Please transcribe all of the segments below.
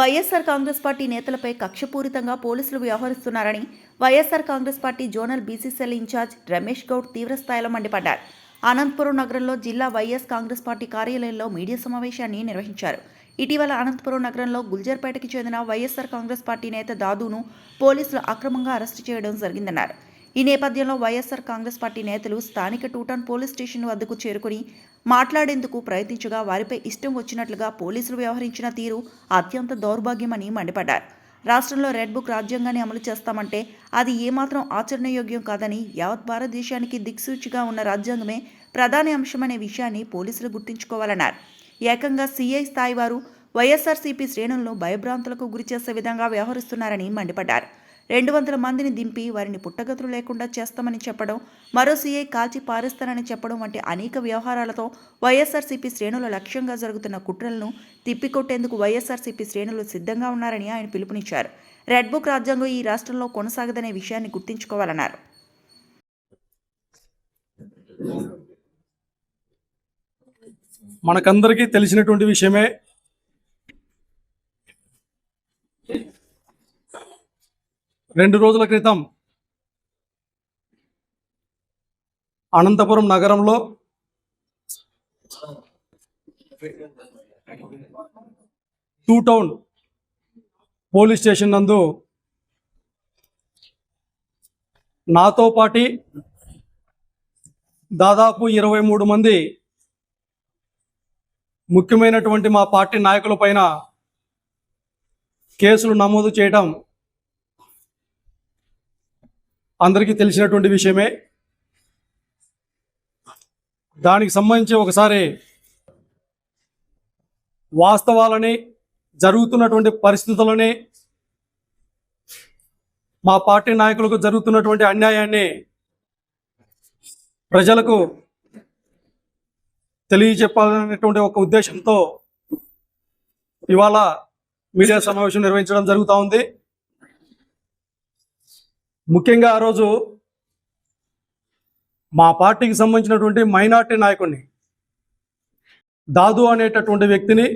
YSR Congress party నేతలపై కక్షపూరితంగా పోలీసులు వ్యవహరిస్తున్నారని YSR Congress party zonal BCCL incharge Ramesh Goud తీవ్రస్థాయిలో మండిపడ్డారు. అనంతపురం నగరంలో జిల్లా వైఎస్ కాంగ్రెస్ పార్టీ కార్యాలయంలో మీడియా సమావేశాన్ని నిర్వహించారు. ఇటీవల అనంతపురం నగరంలో గుల్జర్పేటకి చెందిన వైఎస్ఆర్ కాంగ్రెస్ పార్టీ నేత దాదును పోలీసులు అక్రమంగా అరెస్టు చేయడం జరిగిందన్నారు. ఈ నేపథ్యంలో వైఎస్ఆర్ కాంగ్రెస్ పార్టీ నేతలు స్థానిక టూటాన్ పోలీస్ స్టేషన్ వద్దకు చేరుకుని మాట్లాడేందుకు ప్రయత్నించగా వారిపై ఇష్టం వచ్చినట్లుగా పోలీసులు వ్యవహరించిన తీరు అత్యంత దౌర్భాగ్యమని మండిపడ్డారు. రాష్ట్రంలో రెడ్ బుక్ రాజ్యాంగాన్ని అమలు చేస్తామంటే అది ఏమాత్రం ఆచరణయోగ్యం కాదని యావత్ భారతదేశానికి దిక్సూచిగా ఉన్న రాజ్యాంగమే ప్రధాన అంశమనే విషయాన్ని పోలీసులు గుర్తుంచుకోవాలన్నారు. ఏకంగా సీఐ స్థాయి వారు వైఎస్ఆర్సీపీ శ్రేణులను భయభ్రాంతులకు గురిచేసే విధంగా వ్యవహరిస్తున్నారని మండిపడ్డారు. రెండు వందల మందిని దింపి వారిని పుట్టగతులు లేకుండా చేస్తామని చెప్పడం మరో సీఐ కాల్చి పారేస్తానని చెప్పడం వంటి అనేక వ్యవహారాలతో వైఎస్ఆర్సీపీ శ్రేణుల లక్ష్యంగా జరుగుతున్న కుట్రలను తిప్పికొట్టేందుకు వైఎస్ఆర్సీపీ శ్రేణులు సిద్ధంగా ఉన్నారని ఆయన పిలుపునిచ్చారు. రెడ్ బుక్ రాజ్యాంగం ఈ రాష్ట్రంలో కొనసాగదనే విషయాన్ని గుర్తుంచుకోవాలన్నారు. మనకందరికీ తెలిసినటువంటి విషయమే రెండు రోజుల క్రితం అనంతపురం నగరంలో టూ టౌన్ పోలీస్ స్టేషన్ నందు నాతో పాటి దాదాపు ఇరవై మూడు మంది ముఖ్యమైనటువంటి మా పార్టీ నాయకుల పైన కేసులు నమోదు చేయడం అందరికీ తెలిసినటువంటి విషయమే. దానికి సంబంధించి ఒకసారి వాస్తవాలని జరుగుతున్నటువంటి పరిస్థితులని మా పార్టీ నాయకులకు జరుగుతున్నటువంటి అన్యాయాన్ని ప్రజలకు తెలియజెప్పాలనేటువంటి ఒక ఉద్దేశంతో ఇవాళ మీడియా సమావేశం నిర్వహించడం జరుగుతూ ఉంది. ముఖ్యంగా ఆ రోజు మా పార్టీకి సంబంధించినటువంటి మైనార్టీ నాయకుడిని దాదు అనేటటువంటి వ్యక్తిని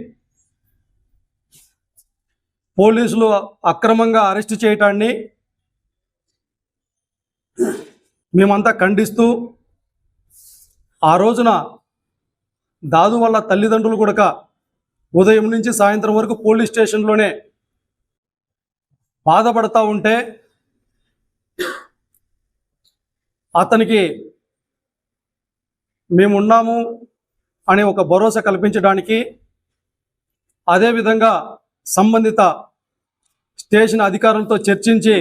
పోలీసులు అక్రమంగా అరెస్ట్ చేయటాన్ని మేమంతా ఖండిస్తూ ఆ రోజున దాదు వాళ్ళ తల్లిదండ్రులు కూడా ఉదయం నుంచి సాయంత్రం వరకు పోలీస్ స్టేషన్లోనే బాధపడతా ఉంటే అతనికి మేమున్నాము అనే ఒక భరోసా కల్పించడానికి అదేవిధంగా సంబంధిత స్టేషన్ అధికారులతో చర్చించి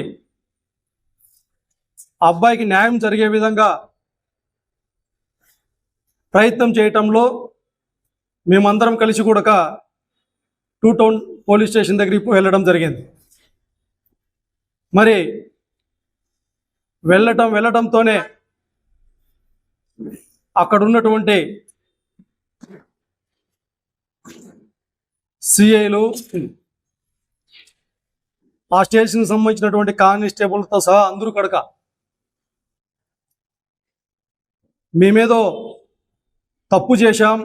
అబ్బాయికి న్యాయం జరిగే విధంగా ప్రయత్నం చేయటంలో మేమందరం కలిసి కూడా టూ టౌన్ పోలీస్ స్టేషన్ దగ్గరికి వెళ్ళడం జరిగింది. మరి వెళ్ళటం వెళ్ళటంతోనే అక్కడ ఉన్నటువంటి సిఐలు ఆ స్టేషన్కి సంబంధించినటువంటి కానిస్టేబుల్తో సహా అందరూ కడక మేమేదో తప్పు చేశాం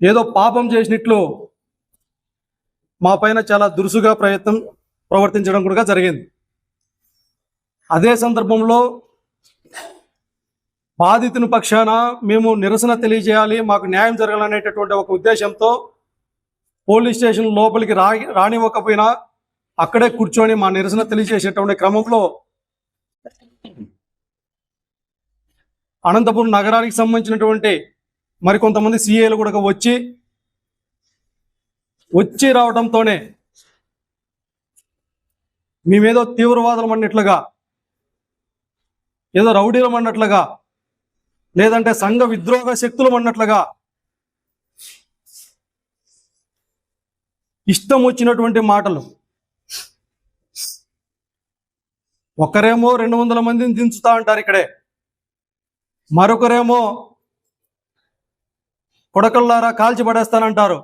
ఏదో పాపం చేసినట్లు మా పైన చాలా దురుసుగా ప్రయత్నం ప్రవర్తించడం కూడా జరిగింది. అదే సందర్భంలో బాధితుని పక్షాన మేము నిరసన తెలియజేయాలి మాకు న్యాయం జరగాలనేటటువంటి ఒక ఉద్దేశంతో పోలీస్ స్టేషన్ లోపలికి రా రానివ్వకపోయినా అక్కడే కూర్చొని మా నిరసన తెలియజేసేటువంటి క్రమంలో అనంతపురం నగరానికి సంబంధించినటువంటి మరికొంతమంది సీఏలు కూడా వచ్చి వచ్చి రావడంతోనే మేమేదో తీవ్రవాదం అన్నట్లుగా ఏదో రౌడీలం అన్నట్లుగా లేదంటే సంఘ విద్రోహ శక్తులం అన్నట్లుగా ఇష్టం వచ్చినటువంటి మాటలు. ఒకరేమో రెండు వందల మందిని దించుతా అంటారు ఇక్కడే. మరొకరేమో కొడకల్లారా కాల్చి పడేస్తానంటారు.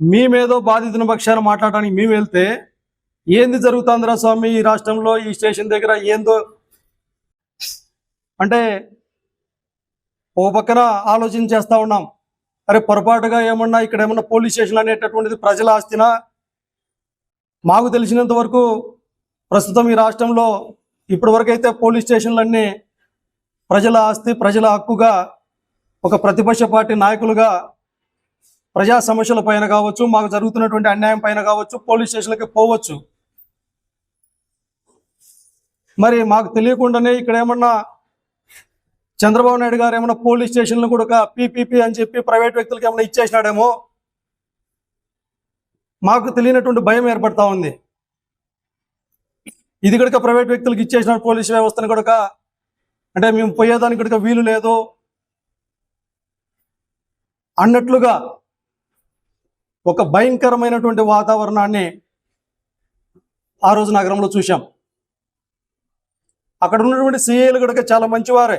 మేమేదో బాధితుని పక్షాన మాట్లాడడానికి మేము వెళ్తే ఏంది జరుగుతుందిరా స్వామి? ఈ రాష్ట్రంలో ఈ స్టేషన్ దగ్గర ఏందో? అంటే ఓ పక్కన ఆలోచన చేస్తూ ఉన్నాం. అరే పొరపాటుగా ఏమన్నా ఇక్కడ ఏమన్నా పోలీస్ స్టేషన్ అనేటటువంటిది ప్రజల ఆస్తినా? మాకు తెలిసినంత వరకు ప్రస్తుతం ఈ రాష్ట్రంలో ఇప్పటివరకైతే అయితే పోలీస్ స్టేషన్లన్నీ ప్రజల ఆస్తి ప్రజల హక్కుగా ఒక ప్రతిపక్ష పార్టీ నాయకులుగా ప్రజా సమస్యల పైన కావచ్చు మాకు జరుగుతున్నటువంటి అన్యాయం పైన కావచ్చు పోలీస్ స్టేషన్లకి పోవచ్చు. మరి మాకు తెలియకుండానే ఇక్కడ ఏమన్నా చంద్రబాబు నాయుడు గారు ఏమన్నా పోలీస్ స్టేషన్లు కూడా పీపీపీ అని చెప్పి ప్రైవేట్ వ్యక్తులకి ఏమైనా ఇచ్చేసినాడేమో? మాకు తెలియనటువంటి భయం ఏర్పడతా ఉంది. ఇది కనుక ప్రైవేట్ వ్యక్తులకు ఇచ్చేసిన పోలీస్ వ్యవస్థను కనుక అంటే మేము పోయేదానికి కనుక వీలు లేదు. అన్నట్లుగా ఒక భయంకరమైనటువంటి వాతావరణాన్ని ఆ రోజు నగరంలో చూశాం. అక్కడ ఉన్నటువంటి సీఏలు కనుక చాలా మంచివారే.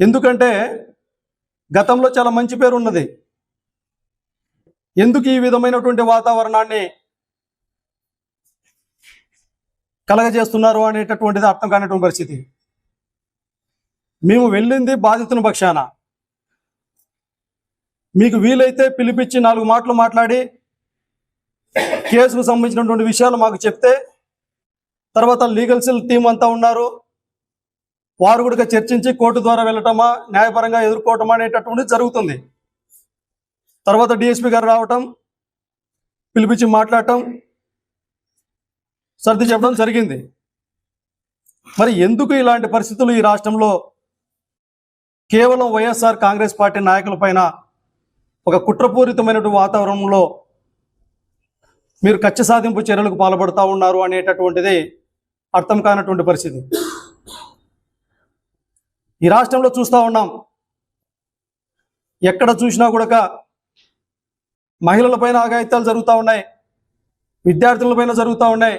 ఎందుకంటే గతంలో చాలా మంచి పేరు ఉన్నది. ఎందుకు ఈ విధమైనటువంటి వాతావరణాన్ని కలగజేస్తున్నారు అనేటటువంటిది అర్థం కానిటువంటి పరిస్థితి. మేము వెళ్ళింది బాధితుని పక్షాన. మీకు వీలైతే పిలిపించి నాలుగు మాటలు మాట్లాడి కేసుకు సంబంధించినటువంటి విషయాలు మాకు చెప్తే తర్వాత లీగల్ సెల్ టీం అంతా ఉన్నారు. వారు కూడా చర్చించి కోర్టు ద్వారా వెళ్ళటమా న్యాయపరంగా ఎదుర్కోవటమా అనేటటువంటిది జరుగుతుంది. తర్వాత డిఎస్పీ గారు రావటం పిలిపించి మాట్లాడటం సర్ది చెప్పడం జరిగింది. మరి ఎందుకు ఇలాంటి పరిస్థితులు ఈ రాష్ట్రంలో కేవలం వైఎస్ఆర్ కాంగ్రెస్ పార్టీ నాయకుల పైన ఒక కుట్రపూరితమైనటువంటి వాతావరణంలో మీరు కచ్చ సాధింపు చర్యలకు పాల్పడుతూ ఉన్నారు అనేటటువంటిది అర్థం కానటువంటి పరిస్థితి. ఈ రాష్ట్రంలో చూస్తూ ఉన్నాం. ఎక్కడ చూసినా కూడా మహిళలపైన ఆగాయిత్యాలు జరుగుతూ ఉన్నాయి. విద్యార్థుల పైన జరుగుతూ ఉన్నాయి.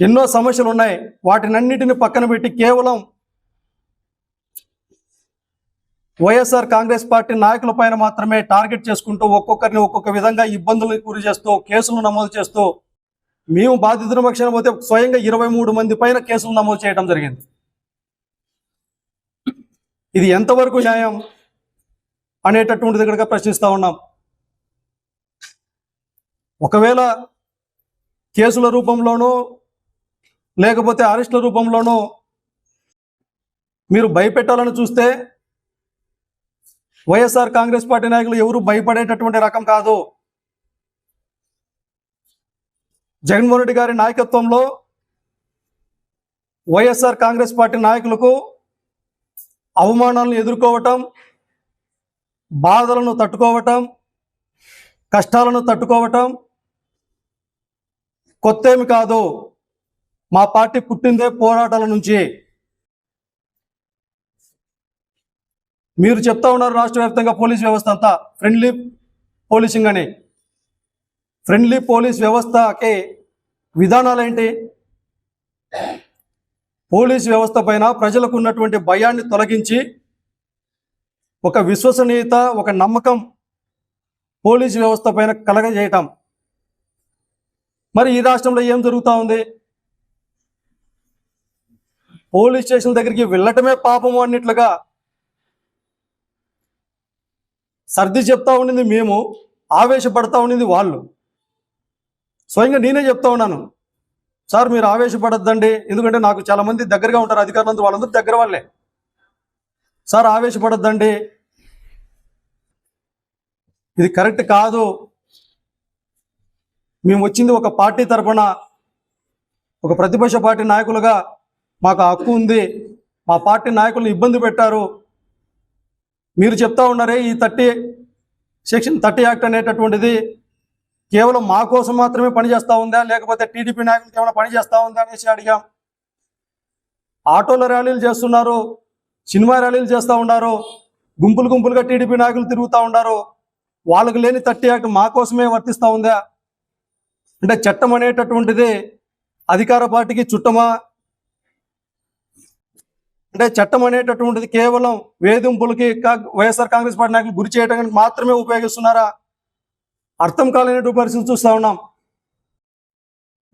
ఎన్నో సమస్యలు ఉన్నాయి. వాటినన్నిటిని పక్కన పెట్టి కేవలం వైఎస్ఆర్ కాంగ్రెస్ పార్టీ నాయకుల పైన మాత్రమే టార్గెట్ చేసుకుంటూ ఒక్కొక్కరిని ఒక్కొక్క విధంగా ఇబ్బందులకు గురి చేస్తూ కేసులు నమోదు చేస్తూ మేము బాధితుల పక్షాన పోతే స్వయంగా ఇరవై మూడు మంది పైన కేసులు నమోదు చేయడం జరిగింది. ఇది ఎంతవరకు న్యాయం అనేటటువంటిది ఇక్కడ ప్రశ్నిస్తూ ఉన్నాం. ఒకవేళ కేసుల రూపంలోనూ లేకపోతే అరెస్టుల రూపంలోనూ మీరు భయపెట్టాలని చూస్తే వైఎస్ఆర్ కాంగ్రెస్ పార్టీ నాయకులు ఎవరు భయపడేటటువంటి రకం కాదు. జగన్మోహన్ రెడ్డి గారి నాయకత్వంలో వైఎస్ఆర్ కాంగ్రెస్ పార్టీ నాయకులకు అవమానాలను ఎదుర్కోవటం బాధలను తట్టుకోవటం కష్టాలను తట్టుకోవటం కొత్త ఏమి కాదు. మా పార్టీ పుట్టిందే పోరాటాల నుంచి. మీరు చెప్తా ఉన్నారు రాష్ట్ర వ్యాప్తంగా పోలీస్ వ్యవస్థ అంతా. ఫ్రెండ్లీ పోలీసింగ్ అని. ఫ్రెండ్లీ పోలీస్ వ్యవస్థకి విధానాలు ఏంటి? పోలీస్ వ్యవస్థ పైన ప్రజలకు ఉన్నటువంటి భయాన్ని తొలగించి ఒక విశ్వసనీయత ఒక నమ్మకం పోలీస్ వ్యవస్థ పైన కలగజేయటం. మరి ఈ రాష్ట్రంలో ఏం జరుగుతూ ఉంది? పోలీస్ స్టేషన్ దగ్గరికి వెళ్ళటమే పాపము అన్నట్లుగా సర్ది చెప్తా ఉండింది మేము ఆవేశపడతా ఉండింది వాళ్ళు. స్వయంగా నేనే చెప్తా ఉన్నాను. సార్ మీరు ఆవేశపడద్దండి ఎందుకంటే నాకు చాలా మంది దగ్గరగా ఉంటారు అధికారులందరూ వాళ్ళందరూ దగ్గర వాళ్ళే. సార్ ఆవేశపడద్దండి. ఇది కరెక్ట్ కాదు. మేము వచ్చింది ఒక పార్టీ తరఫున ఒక ప్రతిపక్ష పార్టీ నాయకులుగా మాకు హక్కు ఉంది. మా పార్టీ నాయకులను ఇబ్బంది పెట్టారు. మీరు చెప్తా ఉన్నారే ఈ థర్టీ సెక్షన్ థర్టీ యాక్ట్ అనేటటువంటిది కేవలం మా కోసం మాత్రమే పనిచేస్తూ ఉందా? లేకపోతే టీడీపీ నాయకులకి ఏమైనా పని చేస్తూ ఉందా అనేసి అడిగాం. ఆటోల ర్యాలీలు చేస్తున్నారు సినిమా ర్యాలీలు చేస్తూ ఉన్నారు గుంపులు గుంపులుగా టీడీపీ నాయకులు తిరుగుతూ ఉన్నారు. వాళ్ళకి లేని థర్టీ యాక్ట్ మా కోసమే వర్తిస్తూ ఉందా? అంటే చట్టం అనేటటువంటిది అధికార పార్టీకి చుట్టమా? అంటే చట్టం అనేటటువంటిది కేవలం వేధింపులకి వైఎస్ఆర్ కాంగ్రెస్ పార్టీ నాయకులు గురి చేయడానికి మాత్రమే ఉపయోగిస్తున్నారా? అర్థం కాలేనటువంటి పరిస్థితి చూస్తా ఉన్నాం.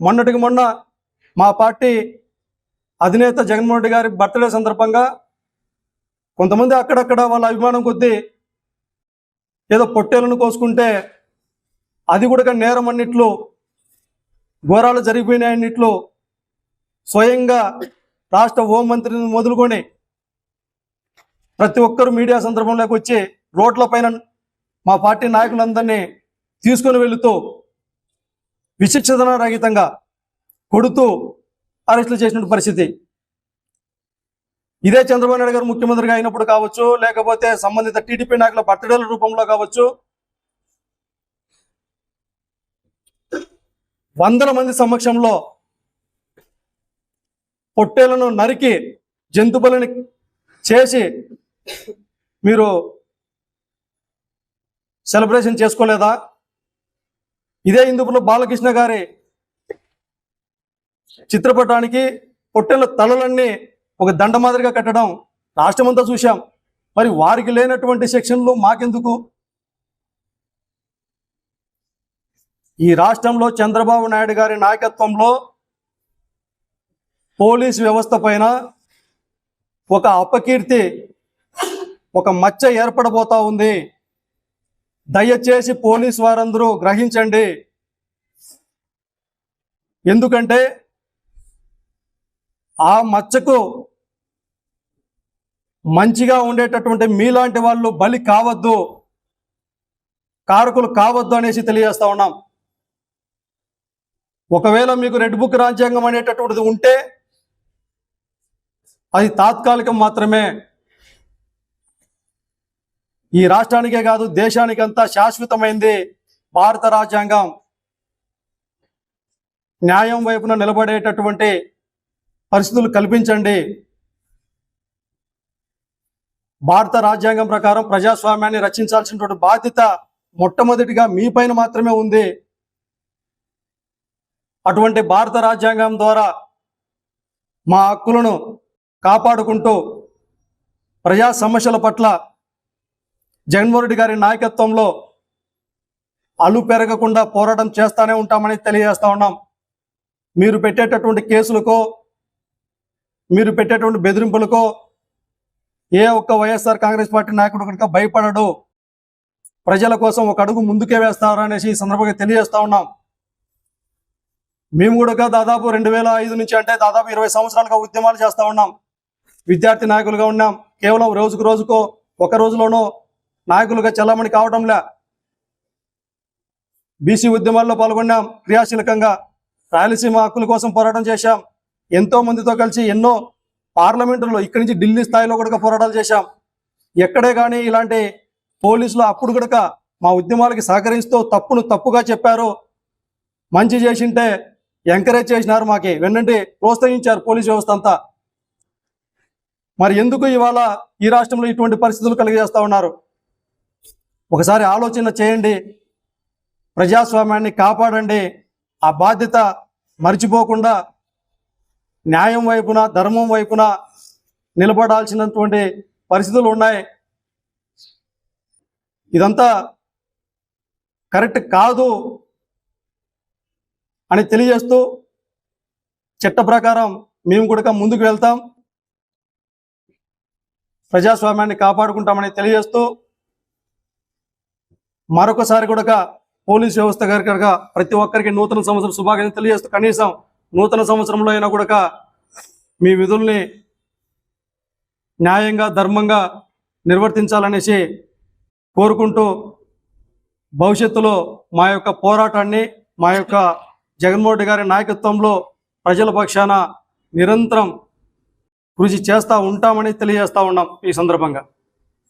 మొన్నటికి మొన్న మా పార్టీ అధినేత జగన్మోహన్ రెడ్డి గారి బర్త్డే సందర్భంగా కొంతమంది అక్కడక్కడ వాళ్ళ అభిమానం కొద్దీ ఏదో పొట్టేలను కోసుకుంటే అది కూడా నేరం అన్నిట్లో ఘోరాలు జరిగిపోయినాయన్నిట్లో స్వయంగా రాష్ట్ర హోంమంత్రిని మొదలుకొని ప్రతి ఒక్కరు మీడియా సందర్భంలోకి వచ్చి రోడ్ల పైన మా పార్టీ నాయకులందరినీ తీసుకొని వెళుతూ విశిక్షణ రహితంగా కొడుతూ అరెస్టులు చేసిన పరిస్థితి. ఇదే చంద్రబాబు నాయుడు గారు ముఖ్యమంత్రిగా అయినప్పుడు కావచ్చు లేకపోతే సంబంధిత టీడీపీ నాయకుల బర్త్డేల రూపంలో కావచ్చు వందల మంది సమక్షంలో పొట్టేలను నరికి జంతుబలిని చేసి మీరు సెలబ్రేషన్ చేసుకోలేదా? ఇదే హిందూపులో బాలకృష్ణ గారి చిత్రపటానికి పొట్టెల తలలన్నీ ఒక దండ మాదిరిగా కట్టడం రాష్ట్రమంతా చూశాం. మరి వారికి లేనటువంటి సెక్షన్లు మాకెందుకు? ఈ రాష్ట్రంలో చంద్రబాబు నాయుడు గారి నాయకత్వంలో పోలీస్ వ్యవస్థ పైన ఒక అపకీర్తి ఒక మచ్చ ఏర్పడబోతా ఉంది. దయచేసి పోలీస్ వారందరూ గ్రహించండి. ఎందుకంటే ఆ మచ్చకు మంచిగా ఉండేటటువంటి మీలాంటి వాళ్ళు బలి కావద్దు కారకులు కావద్దు అనేసి తెలియజేస్తా ఉన్నాం. ఒకవేళ మీకు రెడ్ బుక్ రాజ్యాంగం అనేటటువంటిది ఉంటే అది తాత్కాలికం మాత్రమే. ఈ రాష్ట్రానికే కాదు దేశానికంతా శాశ్వతమైంది భారత రాజ్యాంగం. న్యాయం వైపున నిలబడేటటువంటి పరిస్థితులు కల్పించండి. భారత రాజ్యాంగం ప్రకారం ప్రజాస్వామ్యాన్ని రక్షించాల్సినటువంటి బాధ్యత మొట్టమొదటిగా మీ పైన మాత్రమే ఉంది. అటువంటి భారత రాజ్యాంగం ద్వారా మా హక్కులను కాపాడుకుంటూ ప్రజా సమస్యల పట్ల జగన్మోహన్ రెడ్డి గారి నాయకత్వంలో అలు పెరగకుండా పోరాటం చేస్తూనే ఉంటామని తెలియజేస్తా ఉన్నాం. మీరు పెట్టేటటువంటి కేసులకో మీరు పెట్టేటువంటి బెదిరింపులకో ఏ ఒక్క వైఎస్ఆర్ కాంగ్రెస్ పార్టీ నాయకుడు కనుక భయపడడు. ప్రజల కోసం ఒక అడుగు ముందుకే వేస్తారు అనేసి ఈ సందర్భంగా తెలియజేస్తా ఉన్నాం. మేము కూడా దాదాపు రెండు వేల ఐదు నుంచి అంటే దాదాపు ఇరవై సంవత్సరాలుగా ఉద్యమాలు చేస్తా ఉన్నాం. విద్యార్థి నాయకులుగా ఉన్నాం. కేవలం రోజుకు రోజుకో ఒక రోజులోనో నాయకులుగా చల్లమణి కావడంలా బీసీ ఉద్యమాల్లో పాల్గొన్నాం. క్రియాశీలకంగా రాయలసీమ హక్కుల కోసం పోరాటం చేశాం. ఎంతో మందితో కలిసి ఎన్నో పార్లమెంటులో ఇక్కడి నుంచి ఢిల్లీ స్థాయిలో కూడా పోరాటాలు చేశాం. ఎక్కడే కానీ ఇలాంటి పోలీసులు అప్పుడు కూడా మా ఉద్యమాలకి సహకరిస్తూ తప్పును తప్పుగా చెప్పారు మంచి చేసింటే ఎంకరేజ్ చేసినారు మాకి. వెన్నంటే ప్రోత్సహించారు పోలీస్ వ్యవస్థ అంతా. మరి ఎందుకు ఇవాళ ఈ రాష్ట్రంలో ఇటువంటి పరిస్థితులు కలిగజేస్తూ ఉన్నారు? ఒకసారి ఆలోచన చేయండి. ప్రజాస్వామ్యాన్ని కాపాడండి. ఆ బాధ్యత మర్చిపోకుండా న్యాయం వైపున ధర్మం వైపున నిలబడాల్సినటువంటి పరిస్థితులు ఉన్నాయి. ఇదంతా కరెక్ట్ కాదు అని తెలియజేస్తూ చట్ట ప్రకారం మేము కూడా ముందుకు వెళ్తాం. ప్రజాస్వామ్యాన్ని కాపాడుకుంటామని తెలియజేస్తూ మరొకసారి కూడా పోలీస్ వ్యవస్థ గారి కనుక ప్రతి ఒక్కరికి నూతన సంవత్సరం శుభాకాంక్షలు తెలియజేస్తూ కనీసం నూతన సంవత్సరంలో అయినా కూడా మీ విధుల్ని న్యాయంగా ధర్మంగా నిర్వర్తించాలనేసి కోరుకుంటూ భవిష్యత్తులో మా యొక్క పోరాటాన్ని మా యొక్క జగన్మోహన్ రెడ్డి గారి నాయకత్వంలో ప్రజల పక్షాన నిరంతరం కృషి చేస్తూ ఉంటామని తెలియజేస్తా ఉన్నాం ఈ సందర్భంగా.